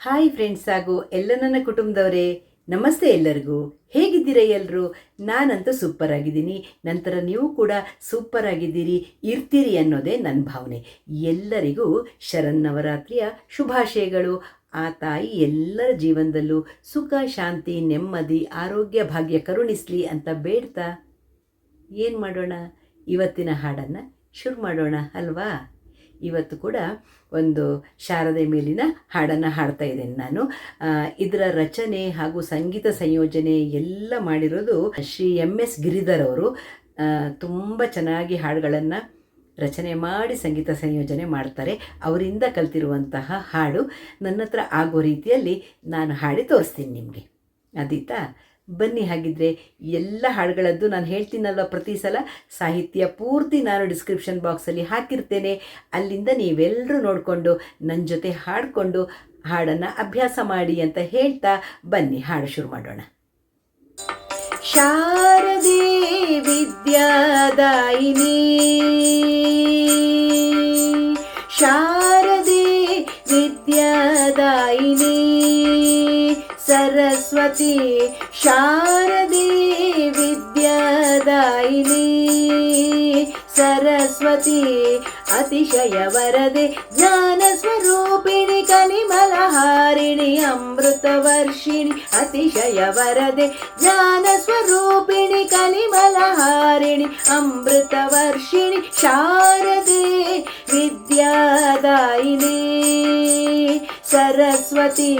Hi friends ಹಾಗೂ ಎಲ್ಲ ನನ್ನ ಕುಟುಂಬದವರೇ, ನಮಸ್ತೆ ಎಲ್ಲರಿಗೂ. ಹೇಗಿದ್ದೀರಾ ಎಲ್ಲರೂ ನಾನಂತೂ ಸೂಪರ್ ಆಗಿದ್ದೀನಿ. ನಂತರ ನೀವು ಕೂಡ ಸೂಪರ್ ಆಗಿದ್ದೀರಿ, ಇರ್ತೀರಿ ಅನ್ನೋದೇ ನನ್ನ ಭಾವನೆ. ಎಲ್ಲರಿಗೂ ಶರನ್ನವರಾತ್ರಿಯ ಶುಭಾಶಯಗಳು. ಆ ತಾಯಿ ಎಲ್ಲರ ಜೀವನದಲ್ಲೂ ಸುಖ, ಶಾಂತಿ, ನೆಮ್ಮದಿ, ಆರೋಗ್ಯ, ಭಾಗ್ಯ ಕರುಣಿಸ್ಲಿ ಅಂತ ಬೇಡ್ತಾ? ಏನು ಮಾಡೋಣ? ಇವತ್ತಿನ ಹಾಡನ್ನು ಶುರು ಮಾಡೋಣ, ಅಲ್ವಾ? ಇವತ್ತು ಕೂಡ ಒಂದು ಶಾರದೆ ಮೇಲಿನ ಹಾಡನ್ನು ಹಾಡ್ತಾ ಇದ್ದೇನೆ ನಾನು. ಇದರ ರಚನೆ ಹಾಗೂ ಸಂಗೀತ ಸಂಯೋಜನೆ ಎಲ್ಲ ಮಾಡಿರೋದು ಶ್ರೀ ಎಂ ಎಸ್ ಗಿರಿಧರ್ ಅವರು. ತುಂಬ ಚೆನ್ನಾಗಿ ಹಾಡುಗಳನ್ನು ರಚನೆ ಮಾಡಿ ಸಂಗೀತ ಸಂಯೋಜನೆ ಮಾಡ್ತಾರೆ. ಅವರಿಂದ ಕಲ್ತಿರುವಂತಹ ಹಾಡು ನನ್ನ ಹತ್ರ ಆಗೋ ರೀತಿಯಲ್ಲಿ ನಾನು ಹಾಡಿ ತೋರಿಸ್ತೀನಿ ನಿಮಗೆ. ಅದೀತಾ? ಬನ್ನಿ ಹಾಗಿದ್ರೆ ಎಲ್ಲ ಹಾಡುಗಳದ್ದು ನಾನು ಹೇಳ್ತೀನಲ್ವ ಪ್ರತಿ ಸಲ. ಸಾಹಿತ್ಯ ಪೂರ್ತಿ ನಾನು ಡಿಸ್ಕ್ರಿಪ್ಷನ್ ಬಾಕ್ಸಲ್ಲಿ ಹಾಕಿರ್ತೇನೆ. ಅಲ್ಲಿಂದ ನೀವೆಲ್ಲರೂ ನೋಡಿಕೊಂಡು ನನ್ನ ಜೊತೆ ಹಾಡಿಕೊಂಡು ಹಾಡನ್ನು ಅಭ್ಯಾಸ ಮಾಡಿ ಅಂತ ಹೇಳ್ತಾ ಬನ್ನಿ ಹಾಡು ಶುರು ಮಾಡೋಣ. ಶಾರದೆ ವಿದ್ಯಾದಾಯಿನಿ. सरस्वती शारदे विद्यादायिनी। सरस्वती अतिशय वरदे ज्ञानस्वरूपिणि कनिमलहारिणि, अमृतवर्षिणि। अतिशय वरदे ज्ञानस्वरूपिणि कनिमलहारिणि, अमृतवर्षिणि। शारदे विद्यादायिनी। सरस्वती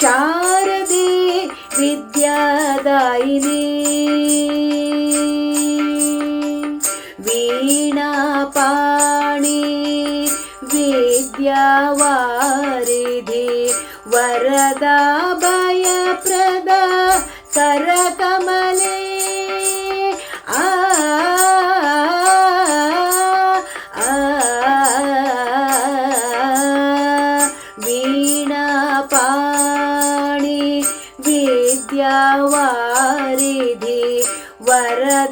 शारदे विद्यादायिनी। वीणापाणि विद्यावारिधि वरदा भयप्रदा करकम वारिधि वरदाभयप्रद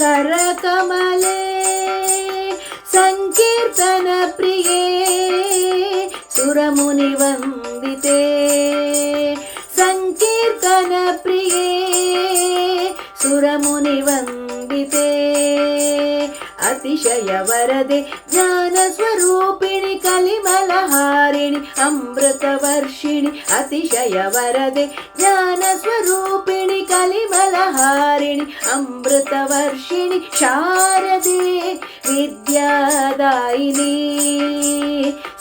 करकमले सङ्कीर्तनप्रिये सुरमुनिवन्दिते सङ्कीर्तनप्रिये सुरमुनिवन्दिते அதிசய வரதே ജ്ഞാനസ്വരൂപിണി കലിമലഹാരിണി അമൃതവർഷിണി അതിശയ വരദെ ജ്ഞാനസ്വരൂപിണി കലിമലഹാരിണി അമൃതവർഷിണി ശാരദേ വിദ്യാദായിനി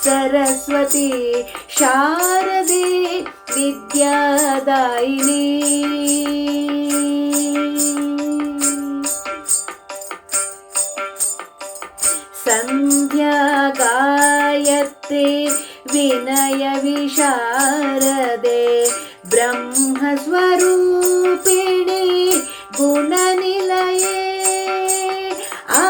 സരസ്വതി ശാരദേ വിദ്യാദായിനി सन्ध्य गायत्री विनय विशारदे गुणनिलये। आ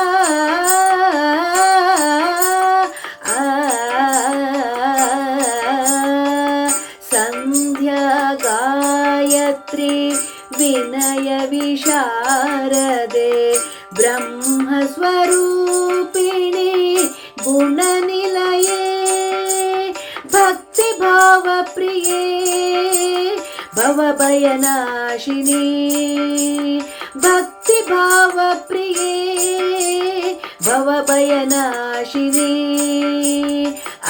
सन्ध्यगायत्री विनय विशारदे ब्रह्म गुणनिलये भक्तिभावप्रिये भवभयनाशिनी भक्तिभावप्रिये ಭವಭಯನಾಶಿನಿ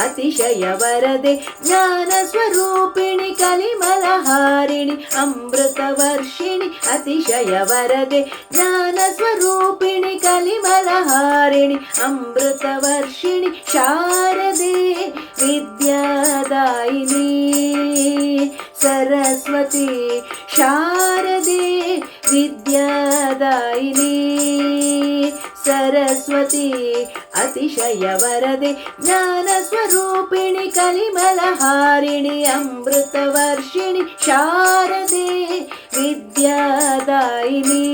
ಅತಿಶಯ ವರದೆ ಜ್ಞಾನ ಸ್ವರೂಪಿಣಿ ಕಲಿಮಲಹಾರಿಣಿ ಅಮೃತ ವರ್ಷಿಣಿ. ಅತಿಶಯ ವರದೆ ಜ್ಞಾನ ಸ್ವರೂಪಿಣಿ ಕಲಿಮಲಹಾರಿಣಿ ಅಮೃತ ವರ್ಷಿಣಿ. ಶಾರದೆ ವಿದ್ಯಾದಾಯಿನಿ. ಸರಸ್ವತಿ ಶಾರದೆ ವಿದ್ಯಾದಾಯಿನಿ. सरस्वती अतिशयवरदे ज्ञानस्वरूपिणि कलिमलहारिणि अमृतवर्षिणि शारदे विद्यादायिनी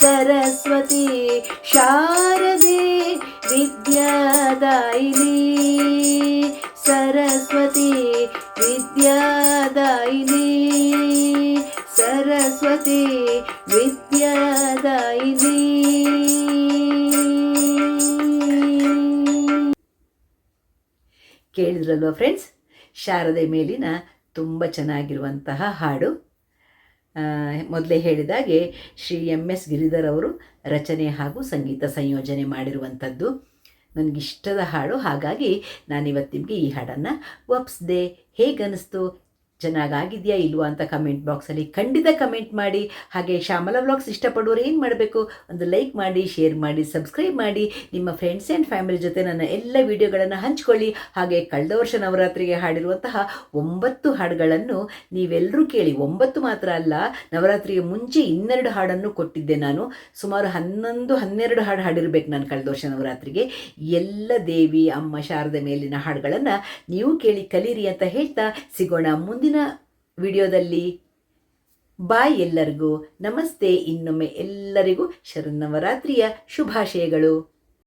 सरस्वती शारदे विद्यादायिनी सरस्वती विद्यादायिनी सरस्वती विद्यादायिनी ಸರಸ್ವತಿ ಫ್ರೆಂಡ್ಸ್ ಶಾರದೆ ಮೇಲಿನ ತುಂಬ ಚೆನ್ನಾಗಿರುವಂತಹ ಹಾಡು. ಮೊದಲೇ ಹೇಳಿದಾಗೆ ಶ್ರೀ ಎಂ ಎಸ್ ಗಿರಿಧರ್ ಅವರು ರಚನೆ ಹಾಗೂ ಸಂಗೀತ ಸಂಯೋಜನೆ ಮಾಡಿರುವಂಥದ್ದು. ನನಗಿಷ್ಟದ ಹಾಡು. ಹಾಗಾಗಿ ನಾನಿವತ್ತು ನಿಮಗೆ ಈ ಹಾಡನ್ನು ಒಪ್ಸ್ದೆ ಹೇಗನ್ನಿಸ್ತು ಚೆನ್ನಾಗಾಗಿದೆಯಾ ಇಲ್ವಾ ಅಂತ ಕಮೆಂಟ್ ಬಾಕ್ಸಲ್ಲಿ ಖಂಡಿತ ಕಮೆಂಟ್ ಮಾಡಿ. ಹಾಗೆ ಶ್ಯಾಮಲ ವ್ಲಾಗ್ಸ್ ಇಷ್ಟಪಡೋರು ಏನು ಮಾಡಬೇಕು? ಒಂದು ಲೈಕ್ ಮಾಡಿ ಶೇರ್ ಮಾಡಿ ಸಬ್ಸ್ಕ್ರೈಬ್ ಮಾಡಿ. ನಿಮ್ಮ ಫ್ರೆಂಡ್ಸ್ ಆ್ಯಂಡ್ ಫ್ಯಾಮಿಲಿ ಜೊತೆ ನನ್ನ ಎಲ್ಲ ವಿಡಿಯೋಗಳನ್ನು ಹಂಚ್ಕೊಳ್ಳಿ. ಹಾಗೆ ಕಳೆದ ವರ್ಷ ನವರಾತ್ರಿಗೆ ಹಾಡಿರುವಂತಹ ಒಂಬತ್ತು ಹಾಡುಗಳನ್ನು ನೀವೆಲ್ಲರೂ ಕೇಳಿ. ಒಂಬತ್ತು ಮಾತ್ರ ಅಲ್ಲ, ನವರಾತ್ರಿಗೆ ಮುಂಚೆ ಇನ್ನೆರಡು ಹಾಡನ್ನು ಕೊಟ್ಟಿದ್ದೆ ನಾನು. ಸುಮಾರು ಹನ್ನೊಂದು, ಹನ್ನೆರಡು ಹಾಡು ಹಾಡಿರ್ಬೇಕು ನಾನು ಕಳೆದ ವರ್ಷ ನವರಾತ್ರಿಗೆ. ಎಲ್ಲ ದೇವಿ, ಅಮ್ಮ, ಶಾರದ ಮೇಲಿನ ಹಾಡುಗಳನ್ನು ನೀವು ಕೇಳಿ ಕಲೀರಿ ಅಂತ ಹೇಳ್ತಾ ಸಿಗೋಣ. ಮುಂದಿನ ವಿಡಿಯೋದಲ್ಲಿ ಬಾಯ್ ಎಲ್ಲರಿಗೂ ನಮಸ್ತೆ. ಇನ್ನೊಮ್ಮೆ ಎಲ್ಲರಿಗೂ ಶರನ್ನವರಾತ್ರಿಯ ಶುಭಾಶಯಗಳು.